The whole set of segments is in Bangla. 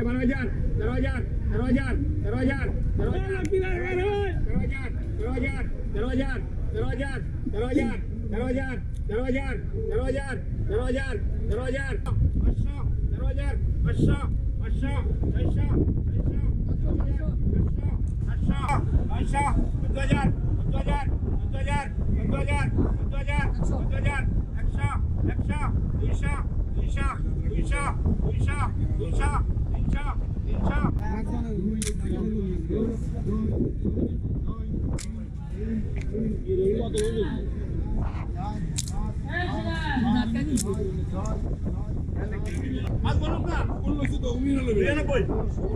Ay, Baroyan, Baroyan, Baroyan, Baroyan, Baroyan. Baroyan, Baroyan, Baroyan, Baroyan, Baroyan, Baroyan, Baroyan, Baroyan, Baroyan, Baroyan. Aşağı, Baroyan, aşağı, aşağı, aşağı, aşağı, aşağı, aşağı, Baroyan, Baroyan, Baroyan, Baroyan, Baroyan, Baroyan, aşağı, aşağı, aşağı, aşağı, aşağı, aşağı, aşağı.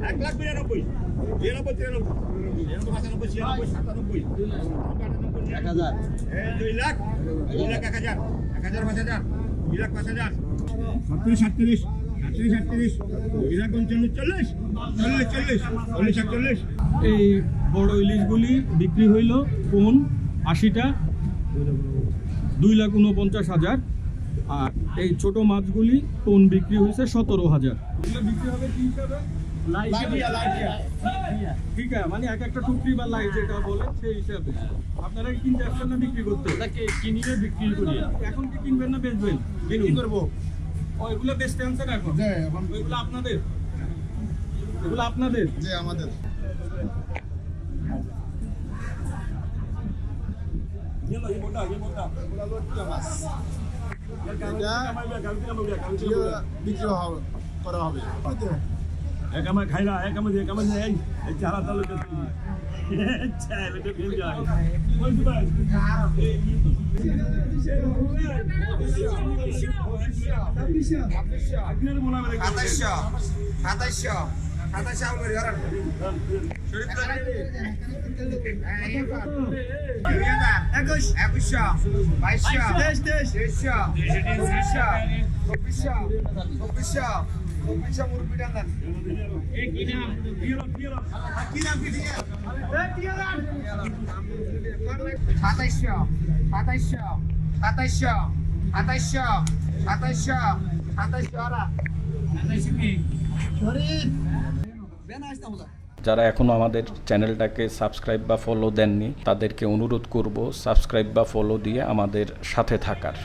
এক লাখ বিরানব্বই বিরানব্বই তিরানব্বই ছিয়ানব্বই সাতানব্বই এক হাজার দুই লাখ দুই লাখ এক হাজার এক হাজার পাঁচ হাজার। দুই লাখ, পাঁচ হাজার। সত্তিরিশ সাতত্রিশ আটত্রিশ চল্লিশ চল্লিশ চল্লিশ চল্লিশ একচল্লিশ এই বড় ইলিশগুলি বিক্রি হইল কোন আশিটা? দুই লাখ উনপঞ্চাশ হাজার। আর এই ছোট মাছগুলি কোন বিক্রি হয়েছে? সতেরো হাজার। বিক্রি হবে কি হিসাবে? ঠিক আছে মানে এক একটা টুকরি বা লাই যেটা বলে সেই হিসাবে। আপনারা কি কিনতে আসছেন না বিক্রি করতে? কিনিয়ে বিক্রি করি। এখন কি কিনবেন না বেচবেন? বিক্রি করব। ও এগুলো বেচতে আনছেন এখন। ওইগুলো আপনাদের? এগুলো আপনাদের? যে আমাদের। বিক্রি করা হবে এক আমার খাইলা এক আমার এক আমার ग्यारह साल के छह लगे मिल जाए একুশ একুশ বাইশ তেইশ তেইশ তেইশ চব্বিশ চব্বিশ যারা এখনও আমাদের চ্যানেলটাকে সাবস্ক্রাইব বা ফলো দেননি, তাদেরকে অনুরোধ করব সাবস্ক্রাইব বা ফলো দিয়ে আমাদের সাথে থাকার।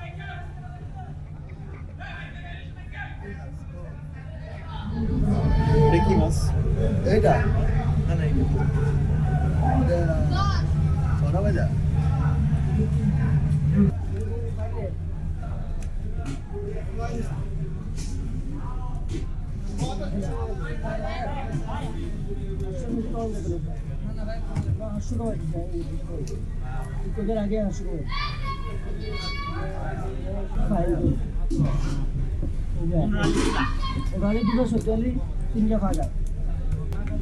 এইটা? ছটা বাজা আগে হাসু করে ওখানে দুটো সত্যালি তিনটা ফাঁকা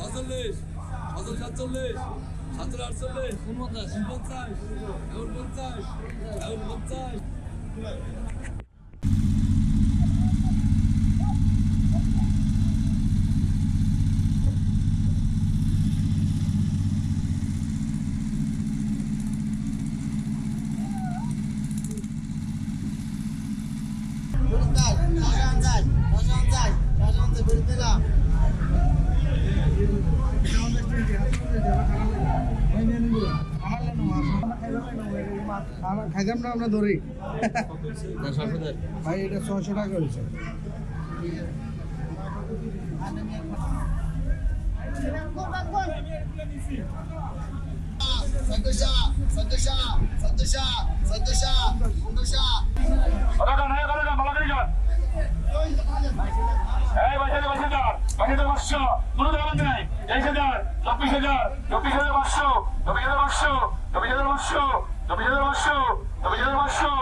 সাতচল্লিশ সতেরো সাতচল্লিশ সতেরো আটচল্লিশ উনপঞ্চাশ উনপঞ্চাশ উনপঞ্চাশ উনপঞ্চাশ পঞ্চাশ পঞ্চাশ পঞ্চাশ দিলাম খাইতাম না আমরা ধরি ভাই এটা ছয়শো টাকা হয়েছে সন্তোষ সন্তোষ সন্তোষ ওটা নয় করে না বলা করে যান এই বাজারে বাজারে যান বাজারে পাঁচশো কোনো দাম নাই তেইশ হাজার চব্বিশ হাজার চব্বিশ হাজার পাঁচশো চব্বিশ হাজার পাঁচশো চব্বিশ হাজার পাঁচশো চব্বিশ হাজার পাঁচশো চব্বিশ হাজার পাঁচশো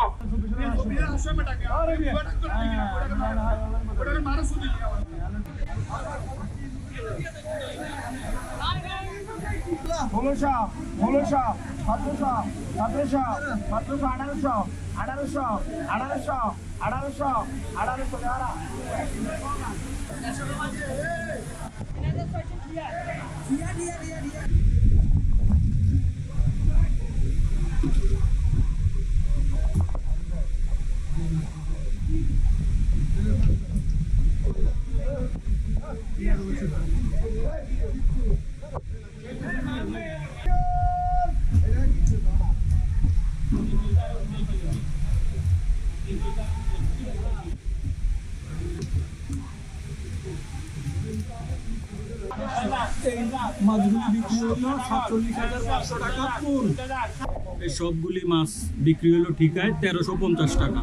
ষোলোশো ষোলোশো সতেরোশো সতেরোশো সতেরোশো আঠারোশো আঠারোশো আঠারোশো আঠারোশো আঠারোশো দেওয়ারা এই মাছগুলি সবগুলি মাছ বিক্রি হলো ঠিকায় তেরোশো পঞ্চাশ টাকা।